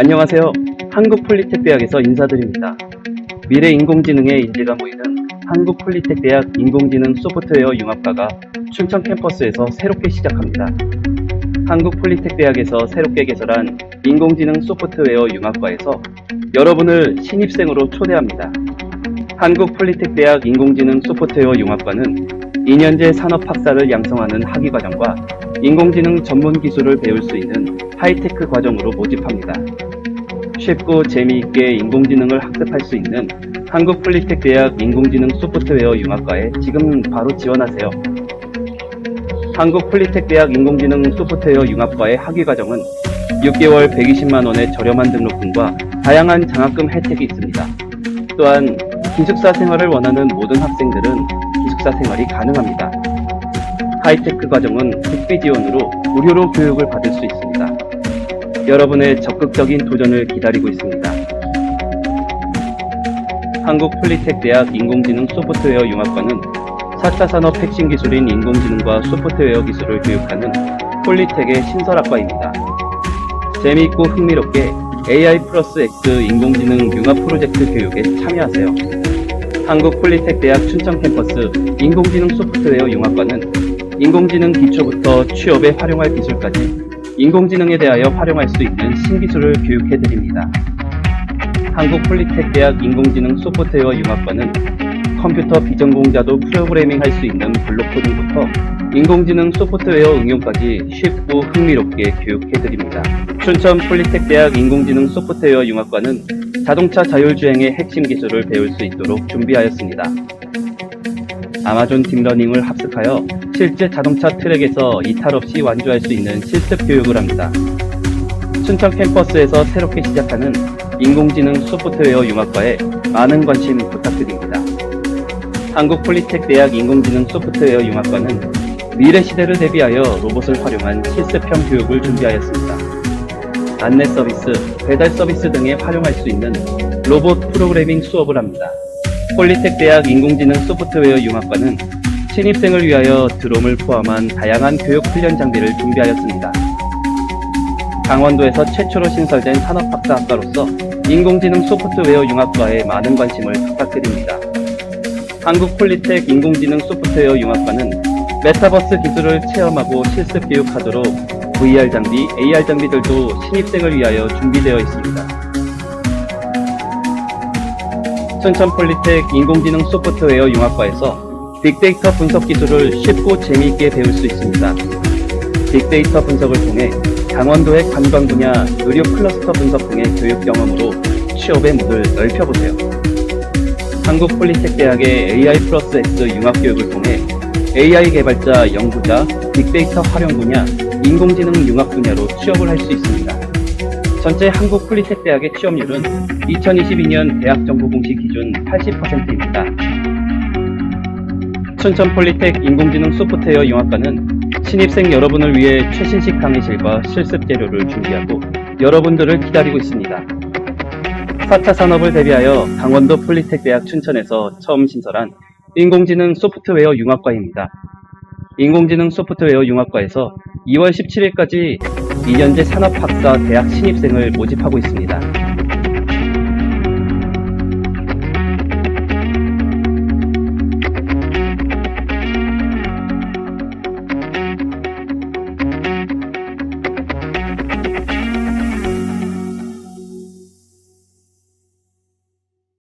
안녕하세요. 한국폴리텍대학에서 인사드립니다. 미래 인공지능의 인재가 모이는 한국폴리텍대학 인공지능 소프트웨어 융합과가 춘천 캠퍼스에서 새롭게 시작합니다. 한국폴리텍대학에서 새롭게 개설한 인공지능 소프트웨어 융합과에서 여러분을 신입생으로 초대합니다. 한국폴리텍대학 인공지능 소프트웨어 융합과는 2년제 산업학사를 양성하는 학위과정과 인공지능 전문 기술을 배울 수 있는 하이테크 과정으로 모집합니다. 쉽고 재미있게 인공지능을 학습할 수 있는 한국폴리텍 대학 인공지능 소프트웨어 융합과에 지금 바로 지원하세요. 한국폴리텍 대학 인공지능 소프트웨어 융합과의 학위 과정은 6개월 120만 원의 저렴한 등록금과 다양한 장학금 혜택이 있습니다. 또한 기숙사 생활을 원하는 모든 학생들은 기숙사 생활이 가능합니다. 하이테크 과정은 국비 지원으로 무료로 교육을 받을 수 있습니다. 여러분의 적극적인 도전을 기다리고 있습니다. 한국폴리텍 대학 인공지능 소프트웨어 융합과는 4차 산업 핵심 기술인 인공지능과 소프트웨어 기술을 교육하는 폴리텍의 신설학과입니다. 재미있고 흥미롭게 AI 플러스 X 인공지능 융합 프로젝트 교육에 참여하세요. 한국 폴리텍 대학 춘천 캠퍼스 인공지능 소프트웨어 융합과는 인공지능 기초부터 취업에 활용할 기술까지 인공지능에 대하여 활용할 수 있는 신기술을 교육해 드립니다. 한국폴리텍대학 인공지능 소프트웨어 융합과는 컴퓨터 비전공자도 프로그래밍 할 수 있는 블록 코딩부터 인공지능 소프트웨어 응용까지 쉽고 흥미롭게 교육해 드립니다. 춘천 폴리텍대학 인공지능 소프트웨어 융합과는 자동차 자율주행의 핵심 기술을 배울 수 있도록 준비하였습니다. 아마존 딥러닝을 합숙하여 실제 자동차 트랙에서 이탈 없이 완주할 수 있는 실습 교육을 합니다. 춘천 캠퍼스에서 새롭게 시작하는 인공지능 소프트웨어 융합과에 많은 관심 부탁드립니다. 한국폴리텍 대학 인공지능 소프트웨어 융합과는 미래 시대를 대비하여 로봇을 활용한 실습형 교육을 준비하였습니다. 안내 서비스, 배달 서비스 등에 활용할 수 있는 로봇 프로그래밍 수업을 합니다. 폴리텍 대학 인공지능 소프트웨어 융합과는 신입생을 위하여 드롬을 포함한 다양한 교육 훈련 장비를 준비하였습니다. 강원도에서 최초로 신설된 산업학사학과로서 인공지능 소프트웨어 융합과에 많은 관심을 부탁드립니다. 한국 폴리텍 인공지능 소프트웨어 융합과는 메타버스 기술을 체험하고 실습 교육하도록 VR 장비, AR 장비들도 신입생을 위하여 준비되어 있습니다. 춘천폴리텍 인공지능 소프트웨어 융합과에서 빅데이터 분석 기술을 쉽고 재미있게 배울 수 있습니다. 빅데이터 분석을 통해 강원도의 관광 분야, 의료 클러스터 분석 등의 교육 경험으로 취업의 문을 넓혀보세요. 한국 폴리텍 대학의 AI 플러스 X 융합 교육을 통해 AI 개발자, 연구자, 빅데이터 활용 분야, 인공지능 융합 분야로 취업을 할 수 있습니다. 전체 한국폴리텍 대학의 취업률은 2022년 대학 정보 공시 기준 80%입니다. 춘천 폴리텍 인공지능 소프트웨어 융합과는 신입생 여러분을 위해 최신식 강의실과 실습 재료를 준비하고 여러분들을 기다리고 있습니다. 4차 산업을 대비하여 강원도 폴리텍 대학 춘천에서 처음 신설한 인공지능 소프트웨어 융합과입니다. 인공지능 소프트웨어 융합과에서 2월 17일까지 2년제 산업학사 대학 신입생을 모집하고 있습니다.